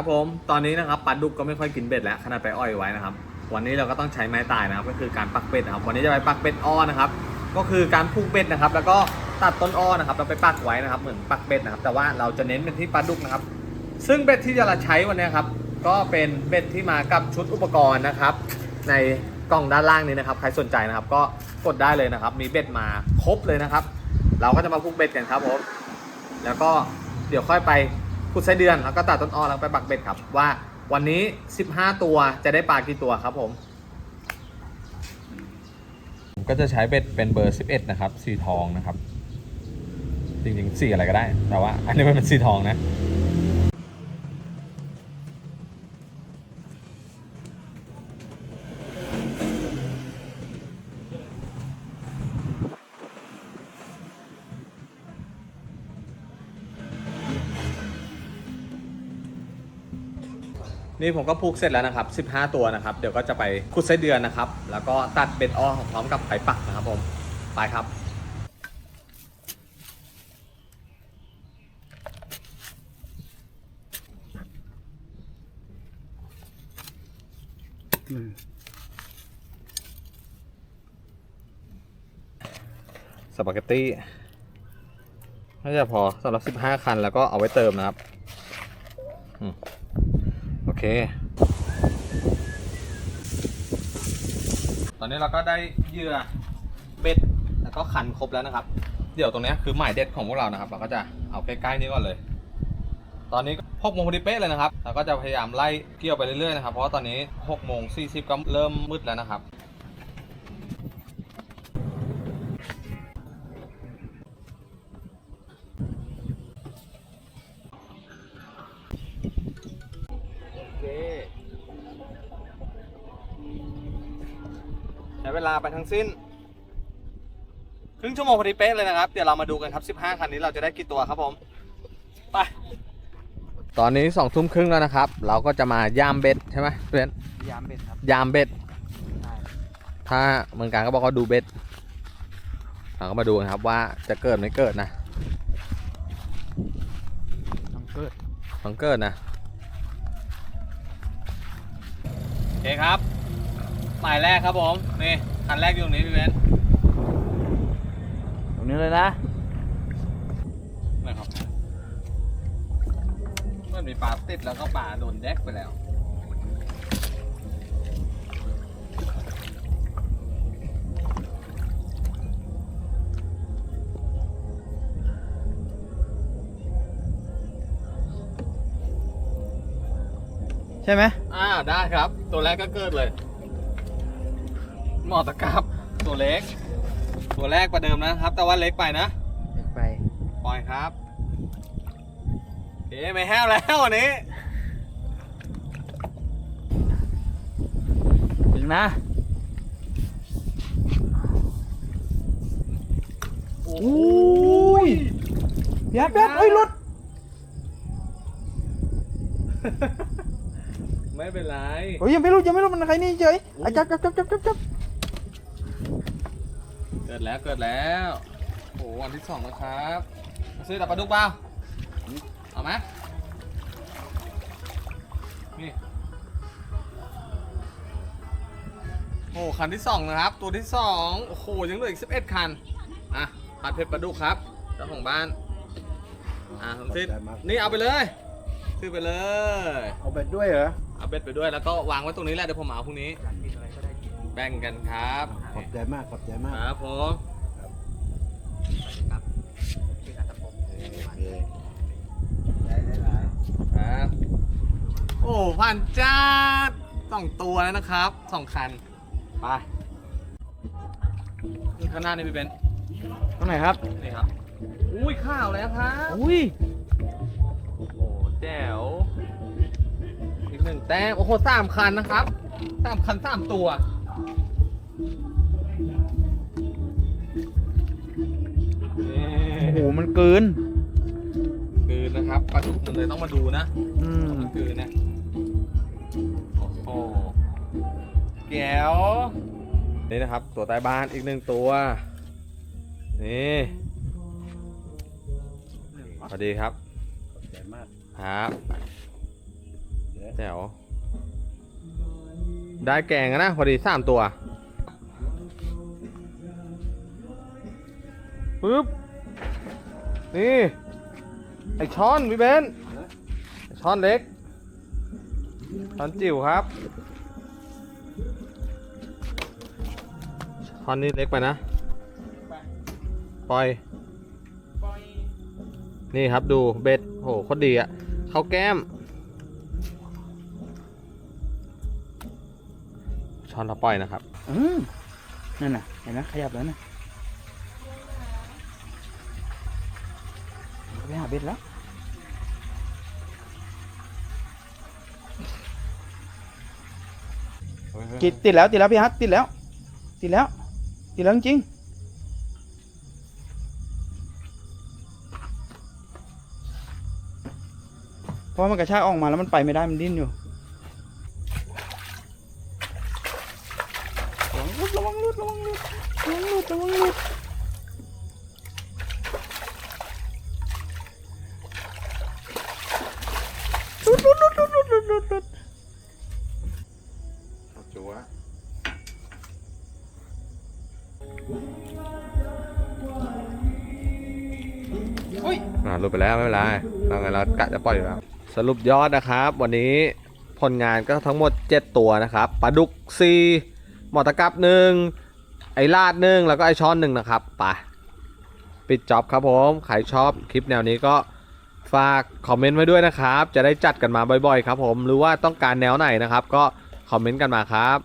ครับผมตอนนี้นะครับปลาดุกก็ไม่ค่อยกินเบ็ดแล้วขนาดไปอ้อยไว้นะครับ วันนี้เราก็ต้องใช้ไม้ตายนะครับ ก็คือการปักเบ็ดนะครับ วันนี้จะไปปักเบ็ดอ้อนะครับ ก็คือการผูกเบ็ดนะครับ แล้วก็ตัดต้นอ้อนะครับแล้วไปปักไว้นะครับ เหมือนปักเบ็ดนะครับ แต่ว่าเราจะเน้นเป็นที่ปลาดุกนะครับ ซึ่งเบ็ดที่จะใช้วันนี้ครับก็เป็นเบ็ดที่มากับชุดอุปกรณ์นะครับ ในกล่องด้านล่างนี้นะครับ ใครสนใจนะครับ ก็กดได้เลยนะครับ มีเบ็ดมาครบเลยนะครับ เราก็จะมาผูกเบ็ดกันครับผมแล้วก็เดี๋ยวค่อยไป ขุดไส้เดือนแล้วก็ตัดต้นอ้อแล้วไปบักเบ็ดครับ ว่าวันนี้ 15 ตัวจะได้ปลากี่ตัวครับผมผมก็จะใช้เบ็ดเป็นเบอร์ 11 นะครับ สีทองนะครับ จริงๆสีอะไรก็ได้ แต่ว่า อันนี้มันเป็นสีทองนะ นี่ผมก็ผูกเสร็จแล้วนะครับ 15 ตัวนะครับ เดี๋ยวก็จะไปขุดไส้เดือนนะครับ แล้วก็ตัดเบ็ดอ้อพร้อมกับไผ่ปักนะครับผม ไปครับสปาเกตตี้น่าจะพอสำหรับ 15 คันแล้วก็เอาไว้เติมนะครับ เค ตอนนี้เราก็ได้เหยื่อเบ็ดแล้วก็ขันครบแล้วนะครับ เดี๋ยวตรงนี้คือหมายเด็ดของพวกเรานะครับ เราก็จะเอาใกล้ๆนี้ก่อนเลย ตอนนี้หกโมงพอดีเป๊ะเลยนะครับ เราก็จะพยายามไล่เกี่ยวไปเรื่อยๆนะครับ เพราะตอนนี้6โมง40ก็เริ่มมืดแล้วนะครับ เวลาไปทั้งสิ้น ครึ่งชั่วโมงพอดีเป๊ะเลยนะครับ เดี๋ยวเรามาดูกันครับ 15 คันนี้เราจะได้กี่ตัวครับผม ไป ตอนนี้สองทุ่มครึ่งแล้วนะครับ เราก็จะมายามเบ็ดใช่ไหมเพื่อนยามเบ็ดครับ ยามเบ็ด ใช่ถ้าเมืองการก็บอกว่าดูเบ็ดเราก็มาดูกันครับว่าจะเกิดไม่เกิดนะต้องเกิดต้องเกิดนะโอเคครับ หมายแรกครับผมนี่คันแรกอยู่ตรงนี้พี่เบนซ์ตรงนี้เลยนะไม่ครับมันมีปลาติดแล้วก็ปลาโดนแดกไปแล้วใช่ไหมอ่าได้ครับ ตัวแรกก็เกิดเลย หมอตะกรับตัวเล็ก ตัวแรกประเดิมนะครับ แต่ว่าเล็กไปนะเด็กไป ปล่อยครับเอ๊ะไม่แห้วแล้ววันนี้ถึงนะโอ้ยเบียดเบียดเอ้ยหลุด ไม่เป็นไร โอ้ยยังไม่รู้ยังไม่รู้มันใครนี่เฉยอะจับจับจับจับจับจับ เกิดแล้วเกิดแล้วโอ้โหวันที่สองแล้วครับซื้อตับปลาดุกเปล่าเอาไหมนี่โอ้โหคันที่สองนะครับ ตัวที่สองโอ้โหยังเหลืออีกสิบเอ็ดคันอะผัดเผ็ดปลาดุกครับเจ้าของบ้านอะผมซื้อนี่เอาไปเลยซื้อไปเลย เอาเบ็ดด้วยเหรอเอาเบ็ดไปด้วยแล้วก็วางไว้ตรงนี้แหละเดี๋ยวผมเอาพรุ่งนี้ กินอะไรก็ได้กินแบ่งกันครับขอบใจมากขอบใจมากครับผมครับชื่อนัทพงศ์ครับ โอ้พันจ้าสองตัวแล้วนะครับสองคันไปนี่ข้างหน้านี่พี่เบนซ์ตรงไหนครับนี่ครับ อุ้ยข้าวแล้วครับอุ้ยโอ้โหแจ๋วอีกหนึ่งแต้มโอ้โหสามคันนะครับสามคันสามตัว หมันเกินคือนะครับปลาดุกมันเลยต้องมาดูนะอืมมันคือนะโอ้โหแก้วนี่นะครับ ตัวใต้บ้านอีกหนึ่งตัว นี่สวัสดีครับขอบใจมากครับแจ๋วได้แกงอะนะพอดีสามตัวปึ๊บ นี่ ไอช้อนพี่เบนช้อนเล็ก ช้อนจิ๋วครับ ช้อนนี้เล็กไปนะ ปล่อย นี่ครับดูเบ็ดโหโคตรดีอะเข้าแก้ม ช้อนเราปล่อยนะครับ อืมนั่นน่ะ เห็นไหมขยับแล้วนะ ไปหาเบ็ดแล้วกิดติดแล้วติดแล้วพี่ฮัทติดแล้ว ติดแล้ว ติดแล้วจริงๆเพราะว่ามันกระชากออกมาแล้วมันไปไม่ได้มันดิ้นอยู่ระวังลุดระวังลุดระวังลุดระวังลุดระวังลุด ลุดลุดลุดลุดลุดลุดลุดลุดจัวอ่าหลุดไปแล้วไม่เป็นไรเราไงเรากะจะปล่อยอยู่แล้ว สรุปยอดนะครับ วันนี้ผลงานก็ทั้งหมด 7 ตัวนะครับปลาดุกซีหมอตะกับหนึ่งไอลาดหนึ่งแล้วก็ไอช้อนหนึ่งนะครับไปปิดจ็อบครับผม ใครชอบคลิปแนวนี้ก็ ฝากคอมเมนต์ไว้ด้วยนะครับ จะได้จัดกันมาบ่อยๆ ครับผม หรือว่าต้องการแนวไหนนะครับ ก็คอมเมนต์กันมาครับ